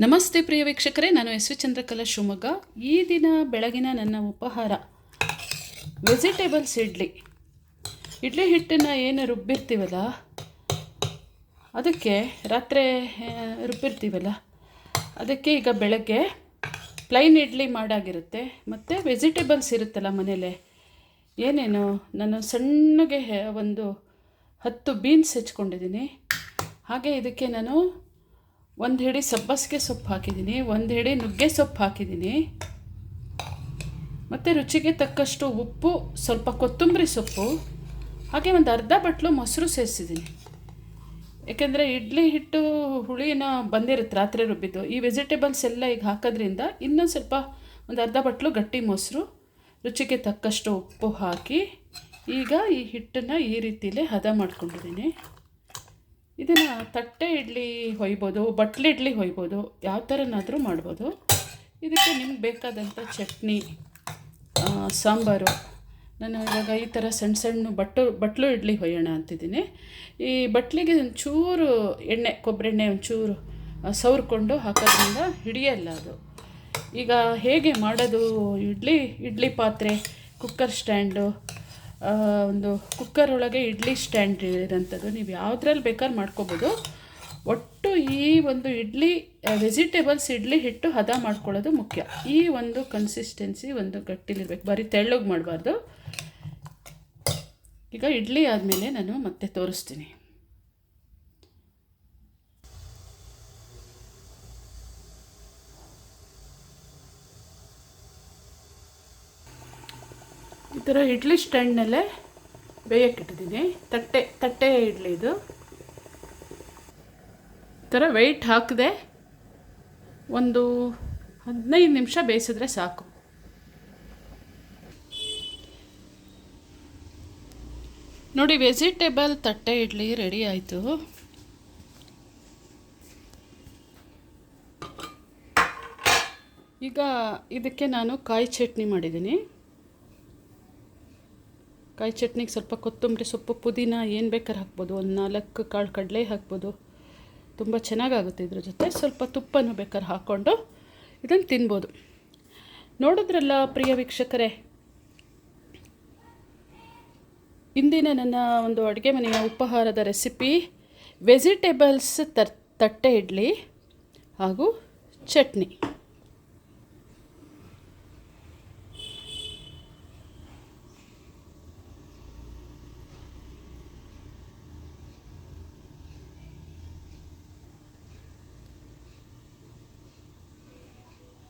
ನಮಸ್ತೆ ಪ್ರಿಯ ವೀಕ್ಷಕರೇ, ನಾನು ಎಸ್ ವಿ ಚಂದ್ರಕಲಾ ಶಿವಮೊಗ್ಗ. ಈ ದಿನ ಬೆಳಗಿನ ನನ್ನ ಉಪಹಾರ, ವೆಜಿಟೇಬಲ್ಸ್ ಇಡ್ಲಿ. ಇಡ್ಲಿ ಹಿಟ್ಟನ್ನು ಏನು ರುಬ್ಬಿರ್ತೀವಲ್ಲ, ಅದಕ್ಕೆ ರಾತ್ರಿ ರುಬ್ಬಿರ್ತೀವಲ್ಲ, ಅದಕ್ಕೆ ಈಗ ಬೆಳಗ್ಗೆ ಪ್ಲೈನ್ ಇಡ್ಲಿ ಮಾಡಾಗಿರುತ್ತೆ. ಮತ್ತು ವೆಜಿಟೇಬಲ್ಸ್ ಇರುತ್ತಲ್ಲ ಮನೇಲೆ ಏನೇನು ನಾನು ಸಣ್ಣಗೆ ಒಂದು ಹತ್ತು ಬೀನ್ಸ್ ಹೆಚ್ಕೊಂಡಿದ್ದೀನಿ. ಹಾಗೆ ಇದಕ್ಕೆ ನಾನು ಒಂದು ಹಿಡಿ ಸಬ್ಬಸಿಗೆ ಸೊಪ್ಪು ಹಾಕಿದ್ದೀನಿ, ಒಂದು ಹಿಡಿ ನುಗ್ಗೆ ಸೊಪ್ಪು ಹಾಕಿದ್ದೀನಿ. ಮತ್ತು ರುಚಿಗೆ ತಕ್ಕಷ್ಟು ಉಪ್ಪು, ಸ್ವಲ್ಪ ಕೊತ್ತಂಬರಿ ಸೊಪ್ಪು, ಹಾಗೆ ಒಂದು ಅರ್ಧ ಬಟ್ಲು ಮೊಸರು ಸೇರಿಸಿದ್ದೀನಿ. ಏಕೆಂದರೆ ಇಡ್ಲಿ ಹಿಟ್ಟು ಹುಳಿನ ಬಂದಿರುತ್ತೆ ರಾತ್ರಿ ರುಬ್ಬಿದ್ದು. ಈ ವೆಜಿಟೇಬಲ್ಸ್ ಎಲ್ಲ ಈಗ ಹಾಕೋದ್ರಿಂದ ಇನ್ನೊಂದು ಸ್ವಲ್ಪ ಒಂದು ಅರ್ಧ ಬಟ್ಲು ಗಟ್ಟಿ ಮೊಸರು, ರುಚಿಗೆ ತಕ್ಕಷ್ಟು ಉಪ್ಪು ಹಾಕಿ ಈಗ ಈ ಹಿಟ್ಟನ್ನು ಈ ರೀತಿಯಲ್ಲೇ ಹದ ಮಾಡ್ಕೊಂಡಿದ್ದೀನಿ. ಇದನ್ನು ತಟ್ಟೆ ಇಡ್ಲಿ ಹೊಯ್ಬೋದು, ಬಟ್ಲು ಇಡ್ಲಿ ಹೊಯ್ಬೋದು, ಯಾವ ಥರನಾದರೂ ಮಾಡ್ಬೋದು. ಇದಕ್ಕೆ ನಿಮ್ಗೆ ಬೇಕಾದಂಥ ಚಟ್ನಿ ಸಾಂಬಾರು. ನಾನು ಇವಾಗ ಈ ಥರ ಸಣ್ಣ ಸಣ್ಣ ಬಟ್ಟು, ಬಟ್ಲು ಇಡ್ಲಿ ಹೊಯ್ಯೋಣ ಅಂತಿದ್ದೀನಿ. ಈ ಬಟ್ಲಿಗೆ ಒಂಚೂರು ಎಣ್ಣೆ ಕೊಬ್ಬರೆಣ್ಣೆ ಒಂಚೂರು ಸವ್ರಿಕೊಂಡು ಹಾಕೋದ್ರಿಂದ ಹಿಡಿಯಲ್ಲ ಅದು. ಈಗ ಹೇಗೆ ಮಾಡೋದು? ಇಡ್ಲಿ ಇಡ್ಲಿ ಪಾತ್ರೆ ಕುಕ್ಕರ್ ಸ್ಟ್ಯಾಂಡು ಒಂದು ಕುಕ್ಕರ್ ಒಳಗೆ ಇಡ್ಲಿ ಸ್ಟ್ಯಾಂಡ್ ಇರೋಂಥದ್ದು. ನೀವು ಯಾವುದ್ರಲ್ಲಿ ಬೇಕಾದ್ರೆ ಮಾಡ್ಕೋಬೋದು. ಒಟ್ಟು ಈ ಒಂದು ಇಡ್ಲಿ ವೆಜಿಟೇಬಲ್ಸ್ ಇಡ್ಲಿ ಹಿಟ್ಟು ಹದ ಮಾಡ್ಕೊಳ್ಳೋದು ಮುಖ್ಯ. ಈ ಒಂದು ಕನ್ಸಿಸ್ಟೆನ್ಸಿ ಒಂದು ಗಟ್ಟಿಲಿರ್ಬೇಕು. ಬರೀ ತೆಳ್ಳಗೆ ಮಾಡಬಾರ್ದು. ಈಗ ಇಡ್ಲಿ ಆದಮೇಲೆ ನಾನು ಮತ್ತೆ ತೋರಿಸ್ತೀನಿ. ಈ ಥರ ಇಡ್ಲಿ ಸ್ಟ್ಯಾಂಡ್ನಲ್ಲೇ ಬೇಯಕ್ಕಿಟ್ಟಿದ್ದೀನಿ ತಟ್ಟೆ ತಟ್ಟೆ ಇಡ್ಲಿ ಇದು. ಈ ಥರ ವೆಯ್ಟ್ ಹಾಕಿದೆ ಒಂದು ಹದಿನೈದು ನಿಮಿಷ ಬೇಯಿಸಿದ್ರೆ ಸಾಕು. ನೋಡಿ ವೆಜಿಟೇಬಲ್ ತಟ್ಟೆ ಇಡ್ಲಿ ರೆಡಿ ಆಯಿತು. ಈಗ ಇದಕ್ಕೆ ನಾನು ಕಾಯಿ ಚಟ್ನಿ ಮಾಡಿದ್ದೀನಿ. ಕಾಯಿ ಚಟ್ನಿಗೆ ಸ್ವಲ್ಪ ಕೊತ್ತಂಬರಿ ಸೊಪ್ಪು ಪುದೀನ ಏನು ಬೇಕಾದ್ರೆ ಹಾಕ್ಬೋದು. ಒಂದು ನಾಲ್ಕು ಕಾಳು ಕಡಲೆ ಹಾಕ್ಬೋದು. ತುಂಬ ಚೆನ್ನಾಗಾಗುತ್ತೆ ಇದ್ರ ಜೊತೆ. ಸ್ವಲ್ಪ ತುಪ್ಪನೂ ಬೇಕಾದ್ರೆ ಹಾಕ್ಕೊಂಡು ಇದನ್ನು ತಿನ್ಬೋದು. ನೋಡಿದ್ರಲ್ಲ ಪ್ರಿಯ ವೀಕ್ಷಕರೇ, ಇಂದಿನ ನನ್ನ ಒಂದು ಅಡುಗೆ ಮನೆಯ ಉಪಹಾರದ ರೆಸಿಪಿ, ವೆಜಿಟೇಬಲ್ಸ್ ತರ್, ತಟ್ಟೆ ಇಡ್ಲಿ ಹಾಗೂ ಚಟ್ನಿ.